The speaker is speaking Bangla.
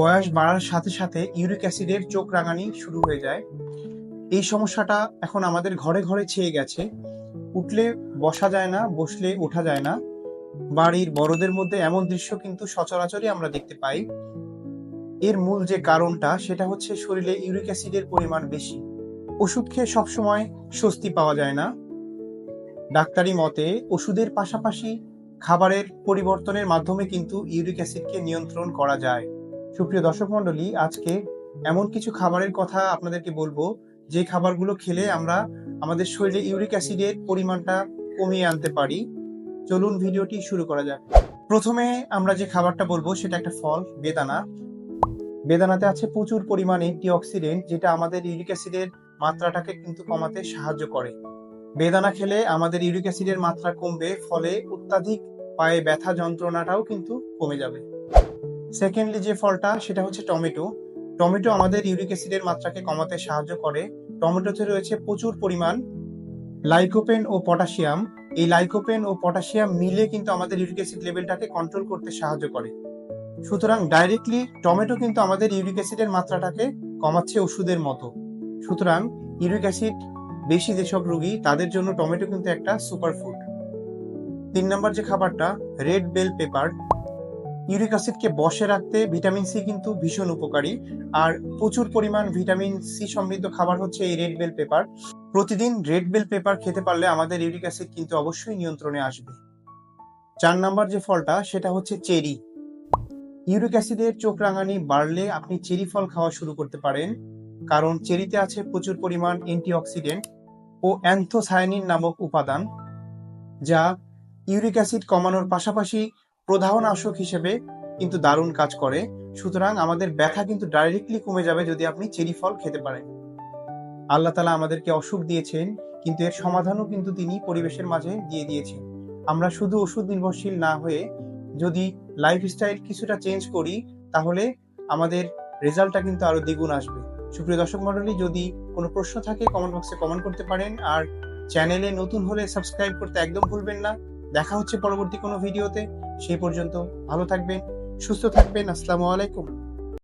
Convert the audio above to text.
বয়স বাড়ার সাথে সাথে ইউরিক অ্যাসিডের চোখ রাঙানি শুরু হয়ে যায়। এই সমস্যাটা এখন আমাদের ঘরে ঘরে ছেয়ে গেছে। উঠলে বসা যায় না, বসলে ওঠা যায় না। বাড়ির বড়দের মধ্যে এমন দৃশ্য কিন্তু সচরাচরই আমরা দেখতে পাই। এর মূল যে কারণটা, সেটা হচ্ছে শরীরে ইউরিক অ্যাসিডের পরিমাণ বেশি। ওষুধ খেয়ে সবসময় স্বস্তি পাওয়া যায় না। ডাক্তারি মতে, ওষুধের পাশাপাশি খাবারের পরিবর্তনের মাধ্যমে কিন্তু ইউরিক অ্যাসিডকে নিয়ন্ত্রণ করা যায়। সুপ্রিয় দর্শক মণ্ডলী, আজকে এমন কিছু খাবারের কথা আপনাদেরকে বলব, যে খাবারগুলো খেলে আমরা আমাদের শরীরে ইউরিক অ্যাসিডের পরিমাণটা কমিয়ে আনতে পারি। চলুন ভিডিওটি শুরু করা যাক। প্রথমে আমরা যে খাবারটা বলব, সেটা একটা ফল, বেদানা। বেদানাতে আছে প্রচুর পরিমাণ অ্যান্টিঅক্সিডেন্ট, যেটা আমাদের ইউরিক অ্যাসিডের মাত্রাটাকে কিন্তু কমাতে সাহায্য করে। বেদানা খেলে আমাদের ইউরিক অ্যাসিডের মাত্রা কমবে, ফলে অত্যাধিক পায়ে ব্যথা যন্ত্রণাটাও কিন্তু কমে যাবে। সেকেন্ডলি যে ফলটা, সেটা হচ্ছে টমেটো। টমেটো আমাদের ইউরিক অ্যাসিডের মাত্রাকে কমাতে সাহায্য করে। টমেটোতে রয়েছে প্রচুর পরিমাণ লাইকোপেন ও পটাশিয়াম। এই লাইকোপেন ও পটাশিয়াম মিলে কিন্তু আমাদের ইউরিক অ্যাসিড লেভেলটাকে কন্ট্রোল করতে সাহায্য করে। সুতরাং ডাইরেক্টলি টমেটো কিন্তু আমাদের ইউরিক অ্যাসিডের মাত্রাটাকে কমাচ্ছে ওষুধের মতো। সুতরাং ইউরিক অ্যাসিড বেশি যেসব রোগী, তাদের জন্য টমেটো কিন্তু একটা সুপার ফুড তিন নম্বর যে খাবারটা রেড বেল পেপার ইউরিক অ্যাসিডকে বসে রাখতে ভিটামিন সি কিন্তু ভীষণ উপকারী। আর প্রচুর পরিমাণ ভিটামিন সি সমৃদ্ধ খাবার হচ্ছে এই রেড বেল পেপার প্রতিদিন রেড বেল পেপার খেতে পারলে আমাদের ইউরিক অ্যাসিড কিন্তু অবশ্যই নিয়ন্ত্রণে আসবে। চার নাম্বার যে ফলটা, সেটা হচ্ছে চেরি। ইউরিক অ্যাসিডের চোখ রাঙানি বাড়লে আপনি চেরি ফল খাওয়া শুরু করতে পারেন। কারণ চেরিতে আছে প্রচুর পরিমাণ অ্যান্টিঅক্সিডেন্ট ও অ্যান্থোসায়ানিন নামক উপাদান, যা ইউরিক অ্যাসিড কমানোর পাশাপাশি প্রধানাশক হিসেবে কিন্তু দারুণ কাজ করে। সুতরাং আমাদের ব্যথা কিন্তু ডাইরেক্টলি কমে যাবে যদি আপনি চেরি ফল খেতে পারেন। আল্লাহ তালা আমাদেরকে অসুখ দিয়েছেন, কিন্তু এর সমাধানও কিন্তু তিনি পরিবেশের মাঝে দিয়ে দিয়েছেন। আমরা শুধু ওষুধ নির্ভরশীল না হয়ে যদি লাইফস্টাইল কিছুটা চেঞ্জ করি, তাহলে আমাদের রেজাল্টটা কিন্তু আরও দ্বিগুণ আসবে। সুপ্রিয় দর্শক মন্ডলী যদি কোনো প্রশ্ন থাকে কমেন্ট বক্সে কমেন্ট করতে পারেন। আর চ্যানেলে নতুন হলে সাবস্ক্রাইব করতে একদম ভুলবেন না। দেখা হচ্ছে পরবর্তী কোনো ভিডিওতে। সেই পর্যন্ত ভালো থাকবেন সুস্থ থাকবেন। আসসালামু আলাইকুম।